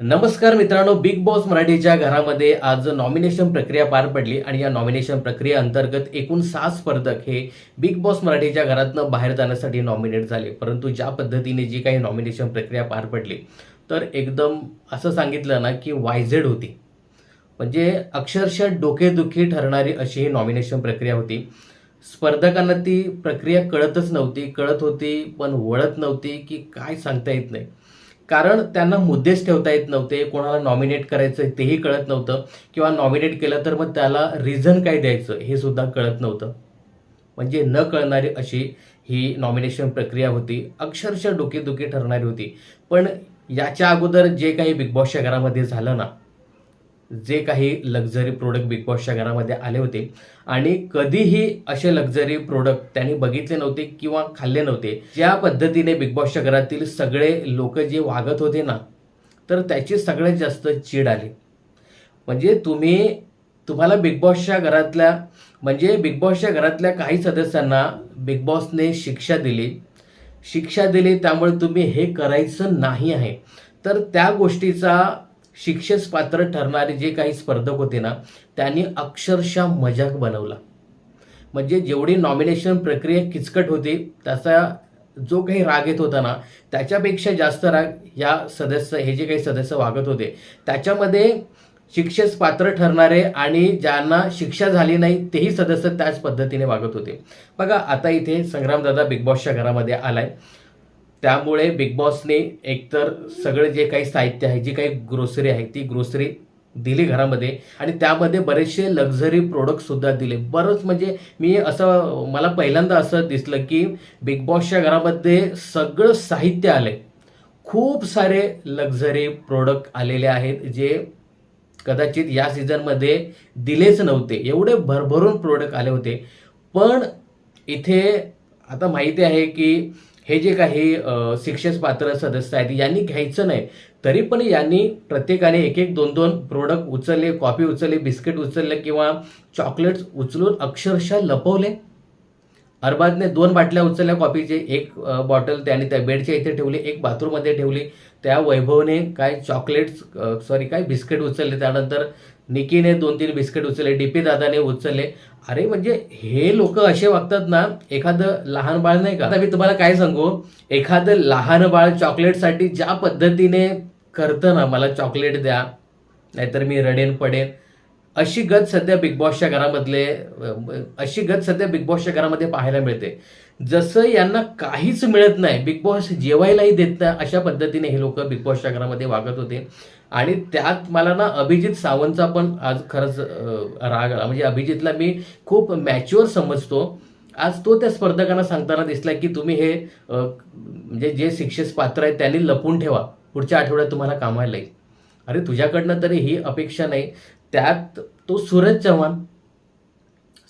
नमस्कार मित्रांनो big boss मराठीच्या घरामध्ये आज नॉमिनेशन प्रक्रिया पार पडली आणि या नॉमिनेशन प्रक्रिया अंतर्गत एकूण सहा स्पर्धक हे बिग बॉस मराठीच्या घरातनं बाहेर जाण्यासाठी नॉमिनेट झाले. परंतु ज्या पद्धतीने जी काही नॉमिनेशन प्रक्रिया पार पडली तर एकदम असं सांगितलं ना की वायझेड होती. म्हणजे अक्षरशः डोकेदुखी ठरणारी अशी ही नॉमिनेशन प्रक्रिया होती. स्पर्धकांना ती प्रक्रिया कळतच नव्हती कळत होती पण वळत नव्हती की काय सांगता येत नाही. कारण त्यांना मुद्देच ठेवता येत नव्हते कोणाला नॉमिनेट करायचं तेही कळत नव्हतं किंवा नॉमिनेट केलं तर मग त्याला रिझन काय द्यायचं हे सुद्धा कळत नव्हतं. म्हणजे न कळणारी अशी ही नॉमिनेशन प्रक्रिया होती अक्षरशः डोकेदुखी ठरणारी होती. पण याच्या अगोदर जे काही बिग बॉसच्या घरामध्ये झालं ना जे काही लक्झरी प्रोडक्ट बिग बॉसच्या घरामध्ये आले होते. आणि कधीही असे लक्झरी प्रोडक्ट त्यांनी बघितले नव्हते किंवा खाल्ले नव्हते. ज्या पद्धतीने बिग बॉसच्या घरातील सगळे लोक जे वागत होते ना तर त्याची सगळ्यात जास्त चीड आली. म्हणजे तुम्ही तुम्हाला बिग बॉसच्या घरातल्या म्हणजे बिग बॉसच्या घरातल्या काही सदस्यांना बिग बॉसने शिक्षा दिली. शिक्षा दिली त्यामुळे तुम्ही हे करायचं नाही आहे. तर त्या गोष्टीचा शिक्षेस पात्र ठरणारे जे काही स्पर्धक होते ना त्यांनी अक्षरशः मजाक बनवला. म्हणजे जेवढी नॉमिनेशन प्रक्रिया किचकट होती त्याचा जो काही राग येत होता ना त्याच्यापेक्षा जास्त राग या सदस्य हे जे काही सदस्य वागत होते त्याच्यामध्ये शिक्षेस पात्र ठरणारे आणि ज्यांना शिक्षा झाली नाही तेही सदस्य त्याच पद्धतीने वागत होते. बघा आता इथे संग्रामदादा बिग बॉसच्या घरामध्ये आलाय. त्यामुळे बिग बॉसने एकतर सगळे जे काही साहित्य आहे जी काही ग्रोसरी आहे ती ग्रोसरी दिली घरामध्ये. आणि त्यामध्ये बरेचसे लक्झरी प्रोडक्ट सुद्धा दिले. बरंच म्हणजे मी असं मला पहिल्यांदा असं दिसलं की बिग बॉसच्या घरामध्ये सगळं साहित्य आले खूप सारे लक्झरी प्रोडक्ट आलेले आहेत जे कदाचित या सीझनमध्ये दिलेच नव्हते. एवढे भरभरून प्रोडक्ट आले होते. पण इथे आता माहिती आहे की हे जे काही अ, शिक्षेस पात्र सदस्य आहेत यांनी घ्यायचं नाही तरी पण यांनी प्रत्येकाने एक एक दोन दोन प्रोडक्ट उचलले कॉफी उचलले बिस्किट उचलले किंवा चॉकलेट्स उचलून अक्षरशः लपवले. अरबाजने दोन बाटल्या उचलल्या कॉफीचे एक बॉटल त्याने त्या बेडच्या इथे ठेवली एक बाथरूममध्ये ठेवली. त्या वैभवने काय चॉकलेट्स सॉरी काय बिस्किट उचलले त्यानंतर निकीने दोन तीन बिस्किट उचलले डीपी दादाने उचलले. अरे म्हणजे हे लोक असे वागतात ना एखादं लहान बाळ नाही का? आता मी तुम्हाला काय सांगू? एखादं लहान बाळ चॉकलेटसाठी ज्या पद्धतीने करतं ना मला चॉकलेट द्या नाहीतर मी रडेन पडेन अशी गत सध्या बिग बॉसच्या घरामधले अशी गत सध्या बिग बॉसच्या घरामध्ये पाहायला मिळते. जसं यांना काहीच मिळत नाही बिग बॉस जेवायलाही देत नाही अशा पद्धतीने हे लोक बिग बॉसच्या घरामध्ये वागत होते. आणि त्यात मला ना अभिजित सावंतचा पण आज खरंच राग आला. म्हणजे अभिजितला मी खूप मॅच्युअर समजतो. आज तो त्या स्पर्धकांना सांगताना दिसला की तुम्ही हे म्हणजे जे शिक्षेस पात्र आहेत त्यांनी लपून ठेवा. पुढच्या आठवड्यात तुम्हाला कामाला येईल. अरे तुझ्याकडनं तरी ही अपेक्षा नाही. त्यात तो सूरज चव्हाण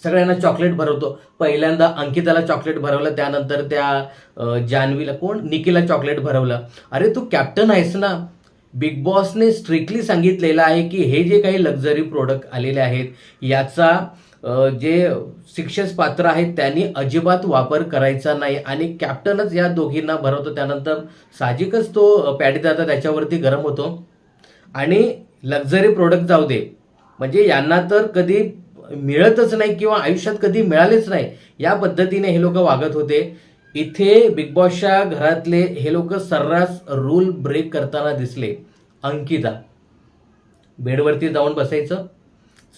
सगळ्यांना चॉकलेट भरवतो. पहिल्यांदा अंकिताला चॉकलेट भरवलं त्यानंतर त्या जान्हवीला कोण? निकीला चॉकलेट भरवलं. अरे तू कॅप्टन आहेस ना. बिग बॉसने स्ट्रिक्टली सांगितलेलं आहे की हे जे काही लक्झरी प्रोडक्ट आलेले आहेत याचा जे शिक्षेस पात्र आहेत त्यांनी अजिबात वापर करायचा नाही. आणि कॅप्टनच या दोघींना भरवतो. त्यानंतर साहजिकच तो अ, त्याच्यावरती गरम होतो. आणि लक्झरी प्रोडक्ट जाऊ दे. म्हणजे यांना तर कधी मिळतच नाही किंवा आयुष्यात कधी मिळालेच नाही या पद्धतीने हे लोक वागत होते. इथे बिग बॉसच्या घरातले हे लोक सर्रास रूल ब्रेक करताना दिसले. अंकिता. बेडवरती जाऊन बसायचं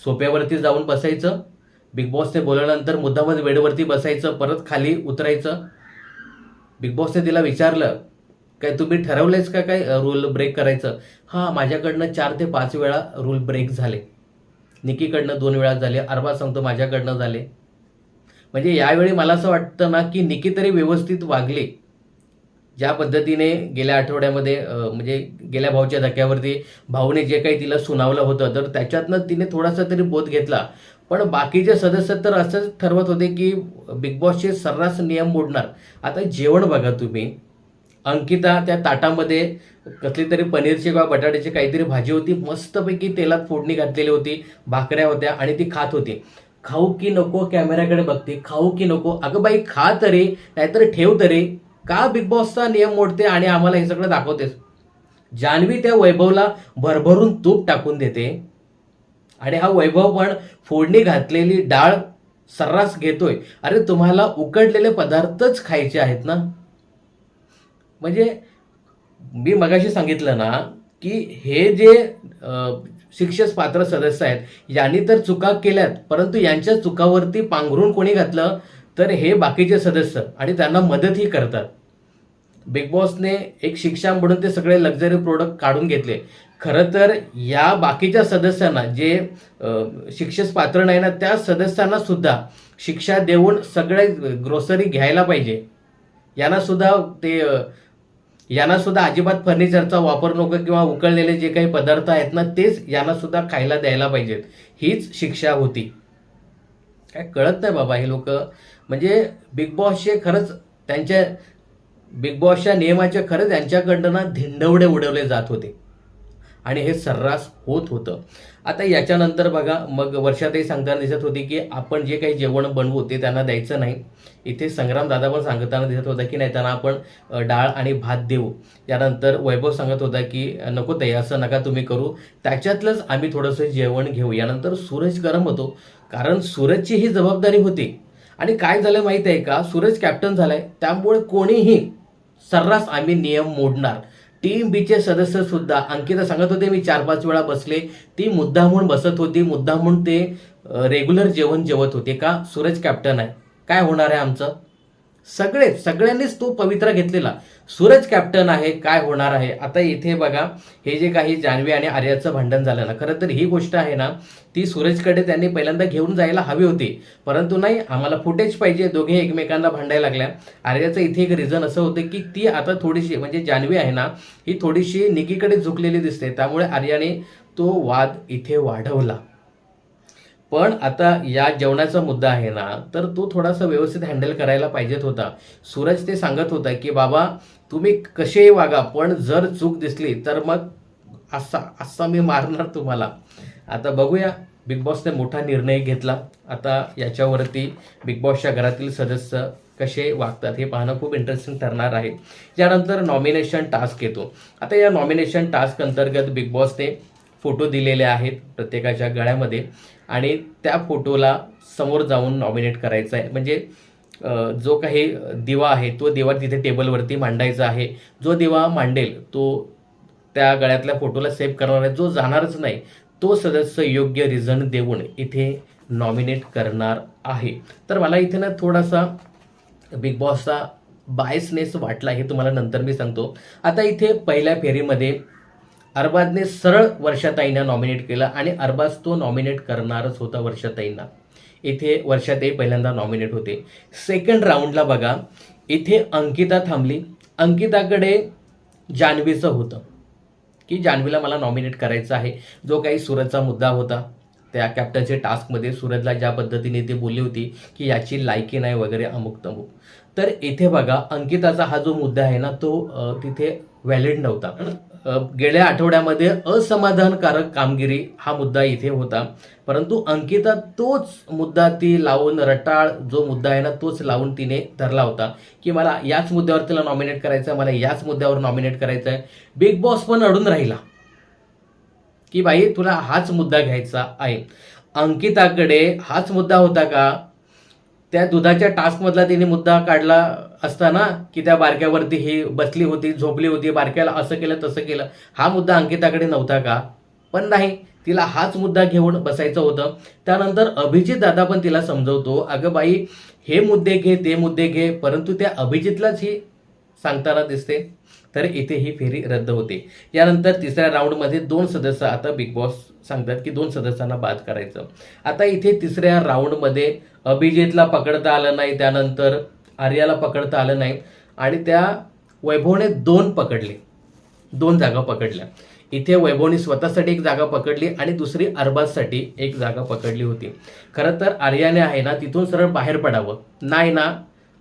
सोप्यावरती जाऊन बसायचं बिग बॉसने बोलल्यानंतर मुद्दामच बेडवरती बसायचं परत खाली उतरायचं. बिग बॉसने तिला विचारलं काय तुम्ही ठरवलंयच का काय रूल ब्रेक करायचं? हां माझ्याकडनं चार ते पाच वेळा रूल ब्रेक झाले. निकीकडनं दोन वेळा झाले अरबा सांगतो माझ्याकडनं झाले. म्हणजे यावेळी मला असं वाटतं ना की निकी तरी व्यवस्थित वागले. ज्या पद्धतीने गेल्या आठवड्यामध्ये म्हणजे गेल्या भाऊच्या धक्क्यावरती भाऊने जे काही तिला सुनावलं होतं तर त्याच्यातनं तिने थोडासा तरी बोध घेतला. पण बाकीचे सदस्य तर असंच ठरवत होते की बिग बॉसचे सर्रास नियम मोडणार. आता जेवण बघा तुम्ही. अंकिता त्या ताटामध्ये कसली तरी पनीरची किंवा बटाट्याची काहीतरी भाजी होती मस्तपैकी तेलात फोडणी घातलेली होती भाकऱ्या होत्या आणि ती खात होती. खाऊ की नको कॅमेऱ्याकडे बघते खाऊ की नको अगं बाई खा तरी नाहीतर ठेव तरी. का बिग बॉसचा नियम मोडते आणि आम्हाला हे सगळं दाखवतेस? जान्हवी त्या वैभवला भरभरून तूप टाकून देते. आणि हा वैभव पण फोडणी घातलेली डाळ सर्रास घेतोय. अरे तुम्हाला उकडलेले पदार्थच खायचे आहेत ना? म्हणजे मी मगाशी सांगितलं ना की हे जे शिक्षक पात्र सदस्य आहेत यांनी तर चुका केल्यात परंतु यांच्या चुकावरती पांघरून कोणी घातलं तर हे बाकीचे सदस्य आणि त्यांना मदतही करतात. बिग बॉसने एक शिक्षा म्हणून ते सगळे लक्झरी प्रोडक्ट काढून घेतले. खरं तर या बाकीच्या सदस्यांना जे शिक्षक शिक्षेस पात्र नाही ना त्या सदस्यांना सुद्धा शिक्षा देऊन सगळे ग्रोसरी घ्यायला पाहिजे. यांना सुद्धा ते यांना सुद्धा अजिबात फर्निचरचा वापर नको किंवा उकळलेले जे काही पदार्थ आहेत ना तेच यांना सुद्धा खायला द्यायला पाहिजेत. हीच शिक्षा होती. काय कळत नाही बाबा हे लोक. म्हणजे बिग बॉसचे खरंच त्यांच्या बिग बॉसच्या नियमाचे खरंच यांच्याकडनं ना धिंडवडे उडवले जात होते. आणि हे सर्रास होत होतं. आता याच्यानंतर बघा मग वर्षातही सांगताना दिसत होती की आपण जे काही जेवण बनवू ते त्यांना द्यायचं नाही. इथे संग्राम दादा पण सांगताना दिसत होता की नाही त्यांना आपण डाळ आणि भात देऊ. यानंतर वैभव सांगत होता की नको ते असं नका तुम्ही करू. त्याच्यातलंच आम्ही थोडंसं जेवण घेऊ. यानंतर सूरज गरम होतो. कारण सूरजची ही जबाबदारी होती. आणि काय झालं माहीत आहे का? सूरज कॅप्टन झालाय. त्यामुळे कोणीही सर्रास आम्ही नियम मोडणार. टीम बीचे सदस्य सुद्धा अंकिता सांगत होते मी चार पाच वेळा बसले. ती मुद्दामून बसत होती मुद्दामून ते रेग्युलर जेवण जेवत होते का? सूरज कॅप्टन आहे. काय होणार आहे आमचं? सगळे सगळ्यांनीच तो पवित्रा घेतलेला. सूरज कॅप्टन आहे काय होणार आहे? आता इथे बघा हे जे काही जान्हवी आणि आर्याचं भांडण झालं ना खरं तर ही गोष्ट आहे ना ती सूरजकडे त्यांनी पहिल्यांदा घेऊन जायला हवी होती. परंतु नाही आम्हाला फुटेज पाहिजे दोघे एकमेकांना भांडायला लागल्या. आर्याचं इथे एक रिझन असं होतं की ती आता थोडीशी म्हणजे जान्हवी आहे ना ही थोडीशी निगीकडे झुकलेली दिसते. त्यामुळे आर्याने तो वाद इथे वाढवला. पण आता या जेवणाचा मुद्दा आहे ना तर तो थोडासा व्यवस्थित हँडल करायला पाहिजेत होता. सूरज ते सांगत होता की बाबा तुम्ही कसेही वागा पण जर चूक दिसली तर मग असा असा मी मारणार तुम्हाला. आता बघूया बिग बॉसने मोठा निर्णय घेतला. आता याच्यावरती बिग बॉसच्या घरातील सदस्य कसे वागतात हे पाहणं खूप इंटरेस्टिंग ठरणार आहे. यानंतर नॉमिनेशन टास्क येतो. आता या नॉमिनेशन टास्क अंतर्गत बिग बॉसने फोटो दिलेले आहेत प्रत्येकाच्या गळ्यामध्ये. आणि त्या फोटोला समोर जाऊन नॉमिनेट करायचं आहे. म्हणजे जो काही दिवा आहे तो दिवा तिथे टेबलवरती मांडायचा आहे. जो दिवा मांडेल तो त्या गळ्यातल्या फोटोला सेव्ह करणार आहे. जो जाणारच नाही तो सदस्य योग्य रिझन देऊन इथे नॉमिनेट करणार आहे. तर मला इथे ना थोडासा बिग बॉसचा बायसनेस वाटला हे तुम्हाला नंतर मी सांगतो. आता इथे पहिल्या फेरीमध्ये अरबाजने सरळ वर्षाताईंना नॉमिनेट केलं आणि अरबाज तो नॉमिनेट करणारच होता वर्षाताईंना. इथे वर्षाताई पहिल्यांदा नॉमिनेट होते. सेकंड राऊंडला बघा इथे अंकिता थांबली. अंकिताकडे जान्हवीचं होतं. की जान्हवीला मला नॉमिनेट करायचं आहे. जो काही सुरतचा मुद्दा होता त्या कॅप्टनच्या टास्कमध्ये सूरजला ज्या पद्धतीने ती बोलली होती की याची लायकी नाही वगैरे अमुक तमुक. तर इथे बघा अंकिताचा हा जो मुद्दा आहे ना तो तिथे व्हॅलिड नव्हता. गेल्या आठवड्यामध्ये असमाधानकारक कामगिरी हा मुद्दा इथे होता. परंतु अंकिता तोच मुद्दा ती लावून रटाळ जो मुद्दा आहे ना तोच लावून तिने धरला होता. की मला याच मुद्द्यावर तिला नॉमिनेट करायचं आहे मला याच मुद्द्यावर नॉमिनेट करायचं आहे बिग बॉस पण अडून राहिला. की बाई तुला हाच मुद्दा घ्यायचा आहे. अंकिताकडे हाच मुद्दा होता का? त्या दुधाच्या टास्कमधला तिने मुद्दा काढला असताना की त्या बारक्यावरती ही बसली होती झोपली होती बारक्याला असं केलं तसं केलं. हा मुद्दा अंकिताकडे नव्हता का? पण नाही. तिला हाच मुद्दा घेऊन बसायचं होतं. त्यानंतर अभिजित दादा पण तिला समजवतो अगं बाई हे मुद्दे घे ते मुद्दे घे परंतु त्या अभिजितलाच ही सांगताना दिसते. तर इथे ही फेरी रद्द होते. यानंतर तिसऱ्या राऊंडमध्ये दोन सदस्य आता बिग बॉस सांगतात की दोन सदस्यांना बाद करायचं. आता इथे तिसऱ्या राऊंडमध्ये अभिजितला पकडता आलं नाही त्यानंतर आर्याला पकडता आलं नाही आणि त्या वैभवने दोन पकडले. दोन जागा पकडल्या. इथे वैभवने स्वतःसाठी एक जागा पकडली आणि दुसरी अरबाजसाठी एक जागा पकडली होती. खरं तर आर्याने आहे ना तिथून सरळ बाहेर पडावं. नाही ना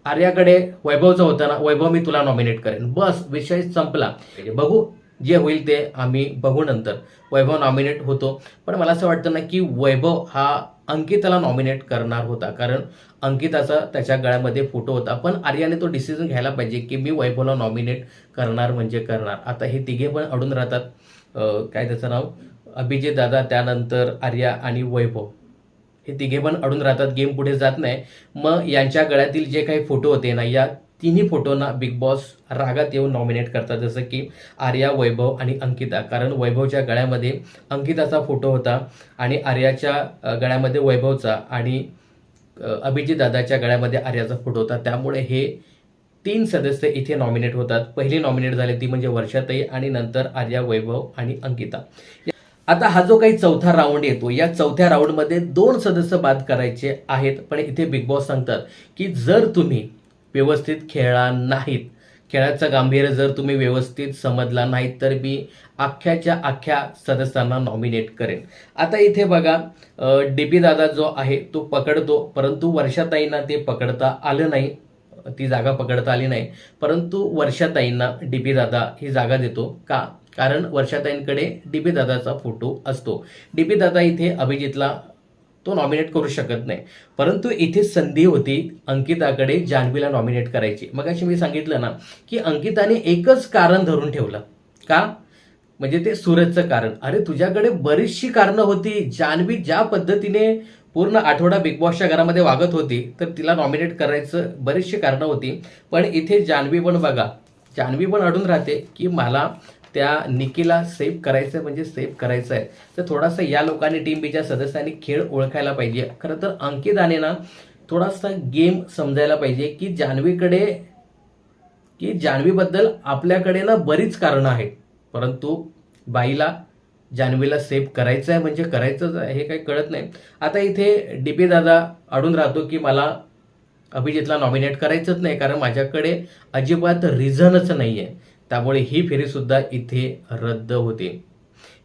आर्याकडे वैभवचं होतं ना वैभव मी तुला नॉमिनेट करेन. बस विषय संपला. म्हणजे बघू जे होईल ते आम्ही बघू नंतर. वैभव नॉमिनेट होतो. पण मला असं वाटतं ना की वैभव हा अंकिताला नॉमिनेट करणार होता. कारण अंकिताचा त्याच्या गळ्यामध्ये फोटो होता. पण आर्याने तो डिसिजन घ्यायला पाहिजे की मी वैभवला नॉमिनेट करणार म्हणजे करणार. आता हे तिघे पण अडून राहतात. काय त्याचं नाव? अभिजित दादा त्यानंतर आर्या आणि वैभव. हे तिघे पण अडून राहतात गेम पुढे जात नाही. मग यांच्या गळ्यातील जे काही फोटो होते ना या तिन्ही फोटोंना बिग बॉस रागात येऊन नॉमिनेट करतात. जसं की आर्या वैभव आणि अंकिता. कारण वैभवच्या गळ्यामध्ये अंकिताचा फोटो होता आणि आर्याच्या गळ्यामध्ये वैभवचा आणि अभिजित दादाच्या गळ्यामध्ये आर्याचा फोटो होता. त्यामुळे हे तीन सदस्य इथे नॉमिनेट होतात. पहिली नॉमिनेट झाली ती म्हणजे वर्षाताई आणि नंतर आर्या वैभव आणि अंकिता. आता हा जो काही चौथा राऊंड येतो या चौथ्या राऊंडमध्ये दोन सदस्य बाद करायचे आहेत पण इथे बिग बॉस सांगतात की जर तुम्ही व्यवस्थित खेळला नाहीत खेळाचं गांभीर्य जर तुम्ही व्यवस्थित समजला नाहीत तर मी अख्ख्याच्या अख्ख्या सदस्यांना नॉमिनेट करेन. आता इथे बघा डी पी दादा जो आहे तो पकडतो परंतु वर्षाताईंना ते पकडता आलं नाही. ती जागा पकडता आली नाही. परंतु वर्षाताईंना डी पी दादा ही जागा देतो. का? कारण वर्षाताईंकडे डी पी दादाचा फोटो असतो. डी पी दादा इथे अभिजितला तो नॉमिनेट करू शकत नाही. परंतु इथे संधी होती अंकिताकडे जान्हवीला नॉमिनेट करायची. मग अशी मी सांगितलं ना की अंकिताने एकच कारण धरून ठेवलं. का? म्हणजे ते सूरजचं कारण. अरे तुझ्याकडे बरीचशी कारणं होती. जान्हवी ज्या पद्धतीने पूर्ण आठवडा बिग बॉसच्या घरामध्ये वागत होती तर तिला नॉमिनेट करायचं बरीचशी कारणं होती. पण इथे जान्हवी पण बघा जान्हवी पण अडून राहते की मला त्या निकीला सेव्ह करायचं म्हणजे सेव्ह करायचं आहे तर थोडासा या लोकांनी टीम बीच्या सदस्यांनी खेळ ओळखायला पाहिजे. खरं तर अंकिताने ना थोडासा गेम समजायला पाहिजे की जान्हवीकडे की जान्हवीबद्दल आपल्याकडे ना बरीच कारणं आहेत. परंतु बाईला जान्हवीला सेव्ह करायचं आहे म्हणजे करायचंच आहे हे काही कळत नाही. आता इथे डी पी दादा अडून राहतो की मला अभिजितला नॉमिनेट करायचंच नाही कारण माझ्याकडे अजिबात रिझनच नाही आहे त्यामुळे ही फेरीसुद्धा इथे रद्द होते.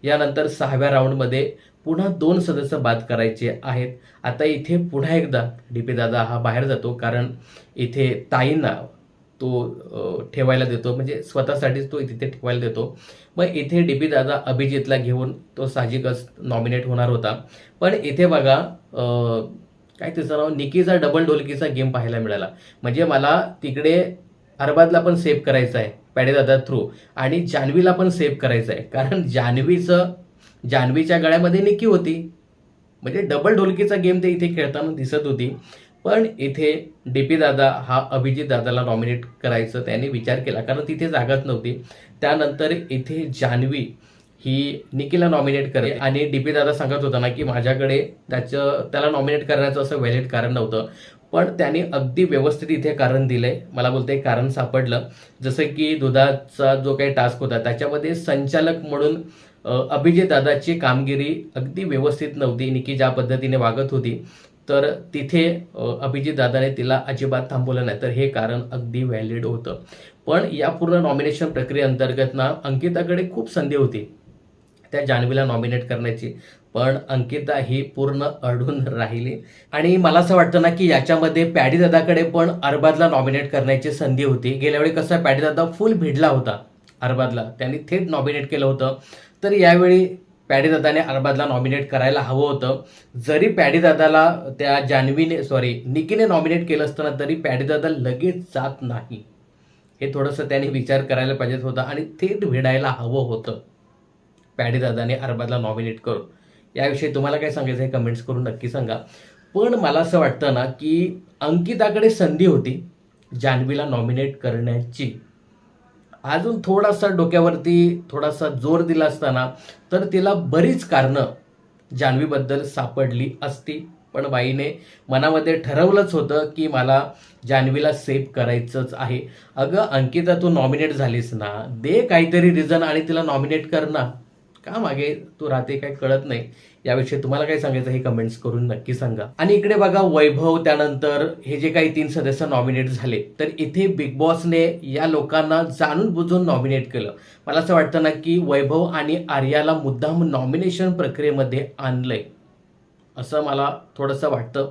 यानंतर सहाव्या राऊंडमध्ये पुन्हा दोन सदस्य बाद करायचे आहेत. आता इथे पुन्हा एकदा डी पी दादा हा बाहेर जातो कारण इथे ताईंना तो ठेवायला देतो. म्हणजे स्वतःसाठीच तो तिथे ठेवायला देतो. मग इथे डी पी दादा अभिजितला घेऊन तो साहजिकच नॉमिनेट होणार होता. पण इथे बघा काय त्याचं नाव? निकीचा डबल ढोलकीचा गेम पाहायला मिळाला. म्हणजे मला तिकडे अरबादला पण सेव्ह करायचा आहे. पॅडेदादा थ्रू आणि जान्हवीला पण सेव्ह करायचं आहे कारण जान्हवीचं जान्हवीच्या गळ्यामध्ये निकी होती. म्हणजे डबल ढोलकीचा गेम ते इथे खेळताना दिसत होती. पण इथे डी पी दादा हा अभिजित दादाला नॉमिनेट करायचं त्याने विचार केला. कारण तिथे जागाच नव्हती. त्यानंतर इथे जान्हवी ही निकीला नॉमिनेट करते. आणि डी पी दादा सांगत होता ना की माझ्याकडे त्याचं त्याला नॉमिनेट करण्याचं असं व्हॅलिड कारण नव्हतं. पण त्याने अगदी व्यवस्थित इथे कारण दिलंय. मला बोलते कारण सापडलं. जसं की दुधाचा जो काही टास्क होता त्याच्यामध्ये संचालक म्हणून अभिजित दादाची कामगिरी अगदी व्यवस्थित नव्हती. निकी ज्या पद्धतीने वागत होती तर तिथे अभिजित दादाने तिला अजिबात थांबवलं नाही. तर हे कारण अगदी व्हॅलिड होतं. पण या पूर्ण नॉमिनेशन प्रक्रियेअंतर्गत ना अंकिताकडे खूप संधी होती. त्या जान्हवीला नॉमिनेट करण्याची. पण अंकिता ही पूर्ण अडून राहिली. आणि मला असं वाटतं ना की याच्यामध्ये पॅडी दादाकडे पण अरबाजला नॉमिनेट करण्याची संधी होती. गेल्या वेळी कसा पॅडी दादा फुल भिडला होता अरबाजला. त्यांनी थेट नॉमिनेट केलं होतं. तर यावेळी पॅडी दादाने अरबाजला नॉमिनेट करायला हवं होतं. जरी पॅडी दादाला त्या जान्हवीने सॉरी निकीने नॉमिनेट केलं असताना तरी पॅडी दादा लगेच जात नाही. हे थोडंसं त्यांनी विचार करायला पाहिजे होता आणि थेट भिडायला हवं होतं. पॅडी दादाने अरबाजला नॉमिनेट करून. याविषयी तुम्हाला काय सांगायचं आहे कमेंट्स करून नक्की सांगा. पण मला असं वाटतं ना की अंकिताकडे संधी होती जान्हवीला नॉमिनेट करण्याची. अजून थोडासा डोक्यावरती थोडासा जोर दिला असताना तर तिला बरीच कारणं जान्हवीबद्दल सापडली असती. पण बाईने मनामध्ये ठरवलंच होतं की मला जान्हवीला सेव्ह करायचंच आहे. अगं अंकिता तू नॉमिनेट झालीस ना? दे काहीतरी रिझन आणि तिला नॉमिनेट कर ना. का मागे तू राहते काय कळत नाही? याविषयी तुम्हाला काय सांगायचं हे कमेंट्स करून नक्की सांगा. आणि इकडे बघा वैभव त्यानंतर हे जे काही तीन सदस्य नॉमिनेट झाले तर इथे बिग बॉसने या लोकांना जाणून बुजून नॉमिनेट केलं. मला असं वाटतं ना की वैभव आणि आर्याला मुद्दाम नॉमिनेशन प्रक्रियेमध्ये आणलंय. असं मला थोडंसं वाटतं.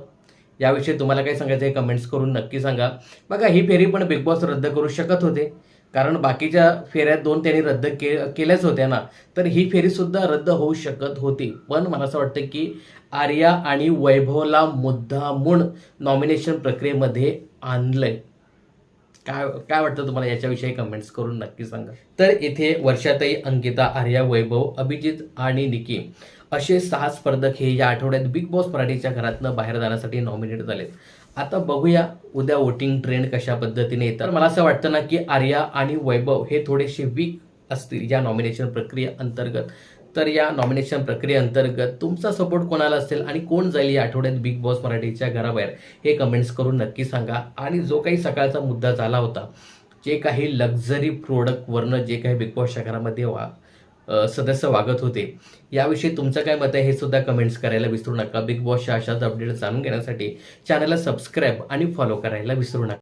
याविषयी तुम्हाला काय सांगायचं हे कमेंट्स करून नक्की सांगा. बघा ही फेरी पण बिग बॉस रद्द करू शकत होते. कारण बाकीच्या फेऱ्या दोन त्यांनी रद्द के केल्याच होत्या ना. तर ही फेरीसुद्धा रद्द होऊ शकत होती. पण मला असं वाटतं की आर्या आणि वैभवला मुद्दामून नॉमिनेशन प्रक्रियेमध्ये आणलंय. काय काय वाटतं तुम्हाला याच्याविषयी कमेंट्स करून नक्की सांगा. तर इथे वर्षाताई अंकिता आर्या वैभव अभिजित आणि निकी असे सहा स्पर्धक हे या आठवड्यात बिग बॉस मराठीच्या घरातनं बाहेर जाण्यासाठी नॉमिनेट झालेत. आता बघूया उद्या वोटिंग ट्रेंड कशा पद्धतीने येतात. मला असं वाटतं ना की आर्या आणि वैभव हे थोडेसे वीक असतील या नॉमिनेशन प्रक्रिये अंतर्गत. तर या नॉमिनेशन प्रक्रियेअंतर्गत तुमचा सपोर्ट कोणाला असेल आणि कोण जाईल या आठवड्यात बिग बॉस मराठीच्या घराबाहेर हे कमेंट्स करून नक्की सांगा. आणि जो काही सकाळचा मुद्दा झाला होता जे काही लक्झरी प्रोडक्टवरनं जे काही बिग बॉसच्या घरामध्ये वा सदस्य वागत होते. याविषयी तुमचं काय मत आहे हे सुद्धा कमेंट्स करायला विसरू नका. बिग बॉसच्या अशाच अपडेट जाणून घेण्यासाठी चॅनलला सबस्क्राईब आणि फॉलो करायला विसरू नका.